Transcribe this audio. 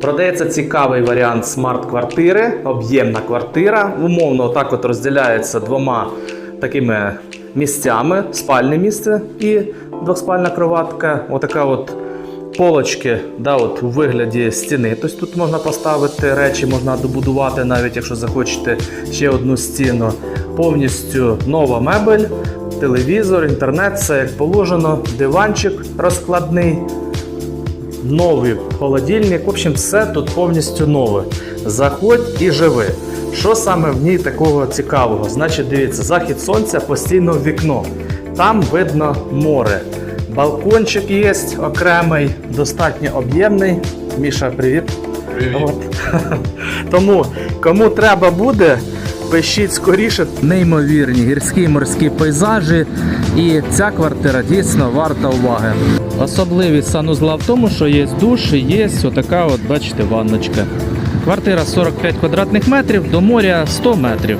Продається цікавий варіант смарт-квартири, об'ємна квартира. Умовно, отак от розділяється двома такими місцями: спальне місце і двоспальна кроватка. Отака от полочки да, от, у вигляді стіни. Тобто тут можна поставити речі, можна добудувати, навіть якщо захочете ще одну стіну. Повністю нова мебель, телевізор, інтернет, все як положено, диванчик розкладний новий холодильник. В общем, все тут повністю нове. Заходь і живи. Що саме в ній такого цікавого? Значить, дивіться, захід сонця постійно в вікно. Там видно море. Балкончик є окремий, достатньо об'ємний. Міша, привіт. От. Тому кому треба буде, пишіть скоріше. Неймовірні гірські морські пейзажі. І ця квартира дійсно варта уваги. Особливість санузла в тому, що є душ і є отака, от, бачите, ванночка. Квартира 45 квадратних метрів, до моря 100 метрів.